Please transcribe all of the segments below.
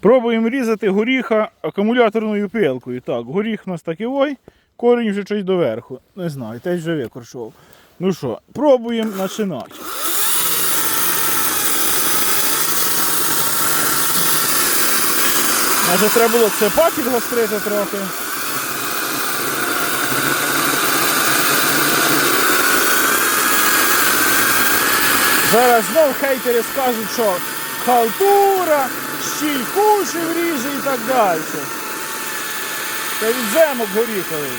Пробуємо різати горіха акумуляторною пилкою. Так, горіх у нас такий ой, корінь вже щось доверху. Не знаю, теж вже викоршов. Ну що, пробуємо починати. Може треба було цепа підгострити трохи. Зараз знов хейтери скажуть, що халтура, щіль куші вріже і так далі. Це від земок горіховий.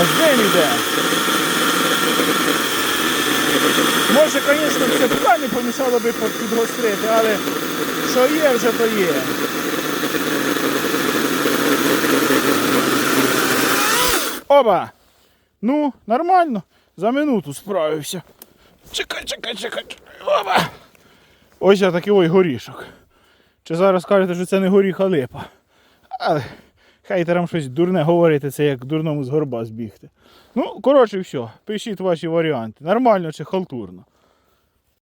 Аж дим іде. Може, звісно, туди не помішало би під- підгострити, але що є, вже то є. Оба! Ну, нормально. За минуту справився. Чекай, чекай, чекай. чекай. Оба! Ось я такий ой горішок. Чи зараз кажете, що це не горіх, а липа. Але хейтерам щось дурне говорити, це як дурному з горба збігти. Ну, коротше, все. Пишіть ваші варіанти. Нормально чи халтурно.